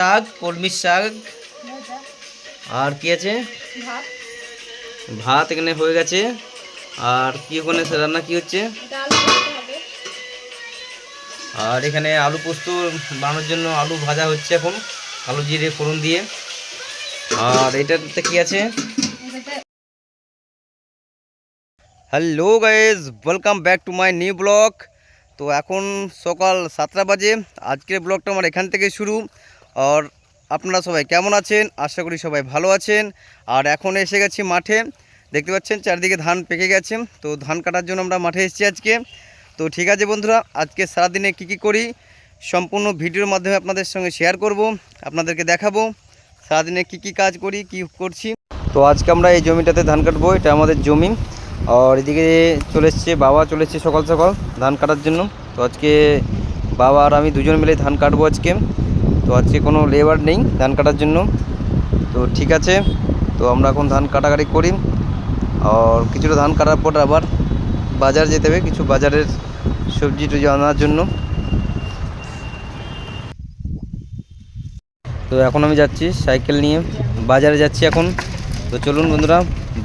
শাক কলমির শাক। আর কি আছে? ভাত। এখানে হয়ে গেছে। আর কি ওখানে রান্না কি হচ্ছে? আর এখানে আলু পোস্ত বানানোর জন্য আলু ভাজা হচ্ছে এখন আলু জিরে ফোড়ন দিয়ে। আর এটাতে কি আছে? Hello guys welcome back to my new blog. তো এখন সকাল সাতটা বাজে। আজকের ব্লগটা আমার এখান থেকে শুরু। আর আপনারা সবাই কেমন আছেন? আশা করি সবাই ভালো আছেন। আর এখন এসে গেছি মাঠে। দেখতে পাচ্ছেন, চারিদিকে ধান পেকে গেছে। তো ধান কাটার জন্য আমরা মাঠে এসেছি আজকে। তো ঠিক আছে বন্ধুরা, আজকে সারাদিনে কি কি করি সম্পূর্ণ ভিডিওর মাধ্যমে আপনাদের সঙ্গে শেয়ার করব, আপনাদেরকে দেখাবো। সারাদিনে কি কি কাজ করি, কি করছি। তো আজকে আমরা এই জমিটাতে ধান কাটবো, এটা আমাদের জমি। আর এদিকে চলে এসছে, বাবা চলে এসছে সকাল সকাল ধান কাটার জন্য। তো আজকে বাবা আর আমি দুজন মিলে ধান কাটবো আজকে। তো আজকে কোনো লেবার নেই ধান কাটার জন্য। তো ঠিক আছে, তো আমরা এখন ধান কাটাকাটি করি। আর কিছুটা ধান কাটার পর আবার বাজার যেতে হবে, কিছু বাজারের সবজি টবজি আনার জন্য। তো এখন আমি যাচ্ছি সাইকেল নিয়ে। বাজারে যাচ্ছি এখন। তো চলুন বন্ধুরা,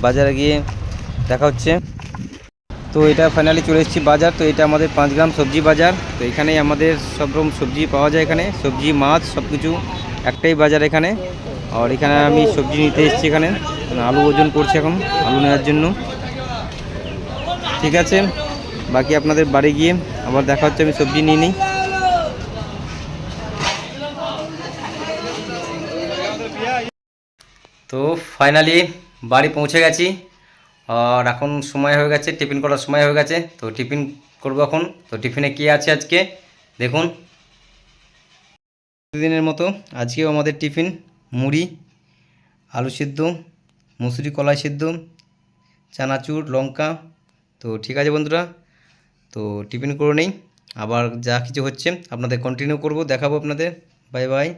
বাজারে গিয়ে দেখা হচ্ছে। তো এটা ফাইনালি চলে এসেছি বাজার, তো এটা আমাদের পাঁচ গ্রাম সবজি বাজার। তো এখানেই আমাদের সব রকম সবজি পাওয়া যায় এখানে, সবজি, মাছ সব কিছু একটাই বাজার এখানে। আর এখানে আমি সবজি নিতে এসেছি এখানে মানে আলু ওজন করছি এখন, আলু নেওয়ার জন্য। ঠিক আছে, বাকি আপনাদের বাড়ি গিয়ে আবার দেখা হচ্ছে, আমি সবজি নিয়ে নিই। তো ফাইনালি বাড়ি পৌঁছে গেছি। আর এখন সময় হয়ে গেছে, টিফিন করার সময় হয়ে গেছে, তো টিফিন করব এখন। তো টিফিনে কী আছে আজকে? দেখুন। প্রতিদিনের মতো আজকেও আমাদের টিফিন, মুড়ি, আলু সিদ্ধ, মুসুরি কলাই সিদ্ধ, চানাচুর, লঙ্কা। তো ঠিক আছে বন্ধুরা, তো টিফিন করে নেই। আবার যা কিছু হচ্ছে আপনাদের কন্টিনিউ করব, দেখাবো আপনাদের। Bye bye.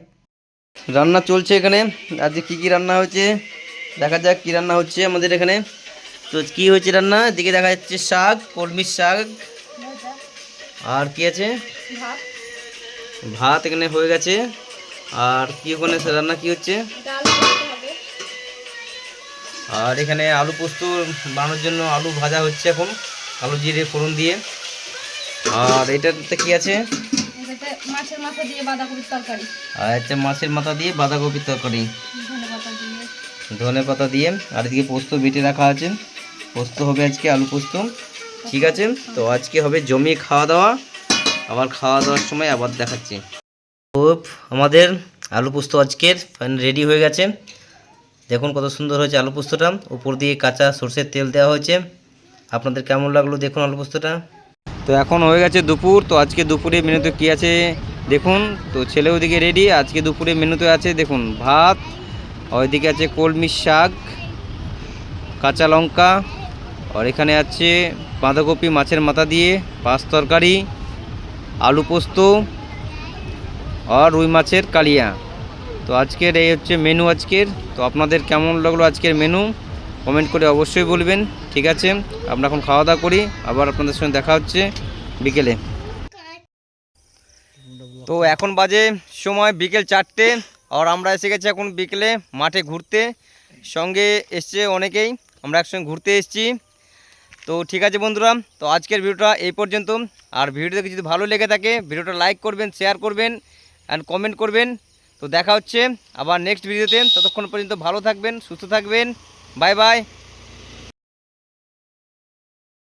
রান্না চলছে এখানে। আজকে কী কী রান্না হয়েছে? দেখা যাক কী রান্না হচ্ছে আমাদের এখানে। তো কি হয়েছে রান্না? এদিকে দেখা যাচ্ছে শাক কলমির শাক। আর কি আছে? ভাত। এখানে হয়ে গেছে। আর কি ওখানে রান্না কি হচ্ছে? আর এখানে আলু পোস্ত বানানোর জন্য আলু ভাজা হচ্ছে এখন আলু জিরে ফোড়ন দিয়ে। আর এটাতে কি আছে? মাছের মাথা দিয়ে বাঁধাকপির তরকারি। আর হচ্ছে মাছের মাথা দিয়ে বাঁধাকপির তরকারি। ধনে পাতা দিয়ে। আর এদিকে পোস্ত বেটে রাখা আছে। পোস্ত হবে আজকে, আলু পোস্ত। ঠিক আছে? তো আজকে হবে জমি খাওয়া দাওয়া। আবার খাওয়া দাওয়ার সময় আবার দেখাচ্ছি। খুব আমাদের আলু পোস্ত আজকের রেডি হয়ে গেছে। দেখুন কত সুন্দর হয়েছে আলু পোস্তটা। উপর দিয়ে কাঁচা সর্ষের তেল দেওয়া হয়েছে। আপনাদের কেমন লাগল দেখুন আলু পোস্তটা? তো এখন হয়ে গেছে দুপুর। তো আজকে দুপুরে মেনুতে কী আছে দেখুন। তো ছেলে ওদিকে রেডি। আজকে দুপুরে মেনুতে আছে দেখুন ভাত। ওইদিকে আছে কলমি শাক, কাঁচা লঙ্কা আর এখানে আছে বাঁধাকপি মাছের মাথা দিয়ে, পাঁচ তরকারি, আলু পোস্ত আর রুই মাছের কালিয়া। তো আজকের এই হচ্ছে মেনু আজকের। তো আপনাদের কেমন লাগল আজকের মেনু কমেন্ট করে অবশ্যই বলবেন, ঠিক আছে? আমরা এখন খাওয়া দাওয়া করি, আবার আপনাদের সঙ্গে দেখা হচ্ছে বিকেলে। তো এখন বাজে সময় বিকেল চারটে, আর আমরা এসে গেছি এখন বিকেলে মাঠে ঘুরতে। সঙ্গে এসছে অনেকেই, আমরা একসঙ্গে ঘুরতে এসেছি। তো ঠিক আছে বন্ধুরা, তো আজকের ভিডিওটা এই পর্যন্ত। আর ভিডিওটা যদি ভালো লেগে থাকে, ভিডিওটা লাইক করবেন শেয়ার করবেন অ্যান্ড কমেন্ট করবেন। তো দেখা হচ্ছে আবার নেক্সট ভিডিওতে ততক্ষণ পর্যন্ত ভালো থাকবেন, সুস্থ থাকবেন। Bye bye